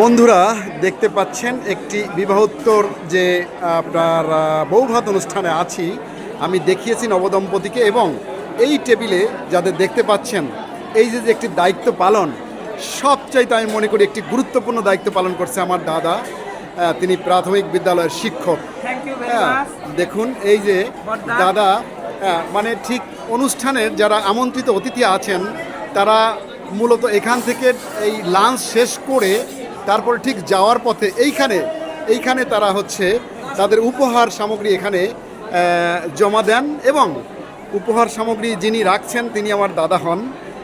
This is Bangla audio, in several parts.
বন্ধুরা দেখতে পাচ্ছেন একটি বিবাহোত্তর যে আপনার বৌভাত অনুষ্ঠানে আছি। আমি দেখিয়েছি নবদম্পতিকে এবং এই টেবিলে যাদের দেখতে পাচ্ছেন এই যে যে একটি দায়িত্ব পালন সবচাইতে আমি মনে করি একটি গুরুত্বপূর্ণ দায়িত্ব পালন করছে আমার দাদা। তিনি প্রাথমিক বিদ্যালয়ের শিক্ষক। হ্যাঁ, দেখুন এই যে দাদা হ্যাঁ, মানে ঠিক অনুষ্ঠানের যারা আমন্ত্রিত অতিথি আছেন তারা মূলত এখান থেকে এই লাঞ্চ শেষ করে তারপরে ঠিক যাওয়ার পথে এইখানে এইখানে তারা হচ্ছে তাদের উপহার সামগ্রী এখানে জমা দেন এবং উপহার সামগ্রী যিনি রাখছেন তিনি আমার দাদা হন।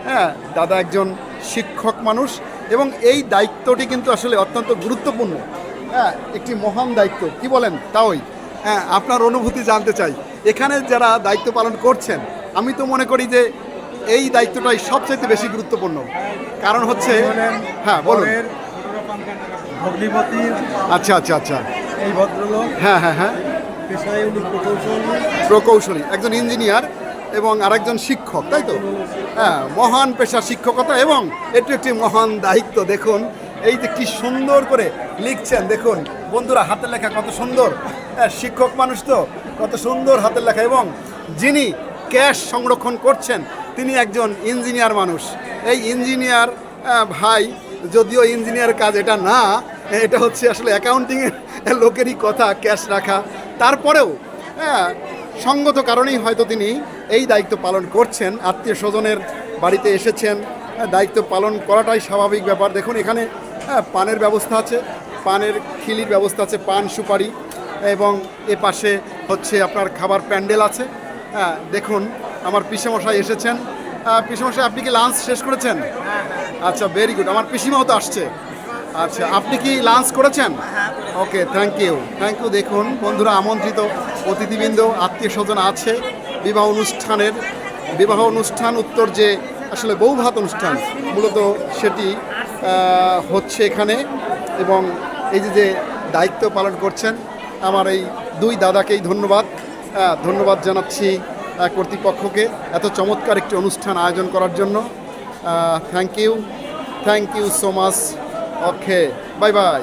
হ্যাঁ দাদা একজন শিক্ষক মানুষ এবং এই দায়িত্বটি কিন্তু আসলে অত্যন্ত গুরুত্বপূর্ণ। হ্যাঁ একটি মহান দায়িত্ব। কি বলেন? তাওই। হ্যাঁ আপনার অনুভূতি জানতে চাই। এখানে যারা দায়িত্ব পালন করছেন আমি তো মনে করি যে এই দায়িত্বটাই সবচেয়ে বেশি গুরুত্বপূর্ণ। কারণ হচ্ছে হ্যাঁ বলুন। ভগ্নিপতির আচ্ছা আচ্ছা আচ্ছা। এই ভদ্রলোক। হ্যাঁ হ্যাঁ হ্যাঁ। পেশায় উনি প্রকৌশল। প্রকৌশলী একজন ইঞ্জিনিয়ার এবং আরেকজন শিক্ষক তাই তো? হ্যাঁ মহান পেশা শিক্ষকতা এবং এটি একটি মহান দায়িত্ব দেখুন। এই যে কি সুন্দর করে লিখছেন দেখুন। বন্ধুরা হাতের লেখা কত সুন্দর। হ্যাঁ শিক্ষক মানুষ তো কত সুন্দর হাতের লেখা। এবং যিনি ক্যাশ সংরক্ষণ করছেন তিনি একজন ইঞ্জিনিয়ার মানুষ। এই ইঞ্জিনিয়ার ভাই যদিও ইঞ্জিনিয়ার কাজ এটা না এটা হচ্ছে আসলে অ্যাকাউন্টিংয়ের লোকেরই কথা ক্যাশ রাখা। তারপরেও হ্যাঁ সঙ্গত কারণেই হয়তো তিনি এই দায়িত্ব পালন করছেন। আত্মীয় স্বজনের বাড়িতে এসেছেন। হ্যাঁ, দায়িত্ব পালন করাটাই স্বাভাবিক ব্যাপার। দেখুন এখানে হ্যাঁ, পানের ব্যবস্থা আছে। পানের খিলির ব্যবস্থা আছে পান সুপারি। এবং এ পাশে হচ্ছে আপনার খাবার প্যান্ডেল আছে। হ্যাঁ দেখুন আমার পিসেমশাই এসেছেন। পিসেমশাই আপনি কি লাঞ্চ শেষ করেছেন? আচ্ছা ভেরি গুড আমার পিসিমাও তো আসছে। আচ্ছা আপনি কি লাঞ্চ করেছেন? Okay thank you thank you দেখুন বন্ধুরা আমন্ত্রিত অতিথিবৃন্দ আত্মীয় স্বজন আছে। বিবাহ অনুষ্ঠানের বিবাহ অনুষ্ঠান উত্তর যে আসলে বৌভাত অনুষ্ঠান মূলত সেটি হচ্ছে এখানে। এবং এই যে যে দায়িত্ব পালন করছেন আমার এই দুই দাদাকেই ধন্যবাদ। ধন্যবাদ জানাচ্ছি কর্তৃপক্ষকে এত চমৎকার একটি অনুষ্ঠান আয়োজন করার জন্য। Thank you thank you so much okay bye bye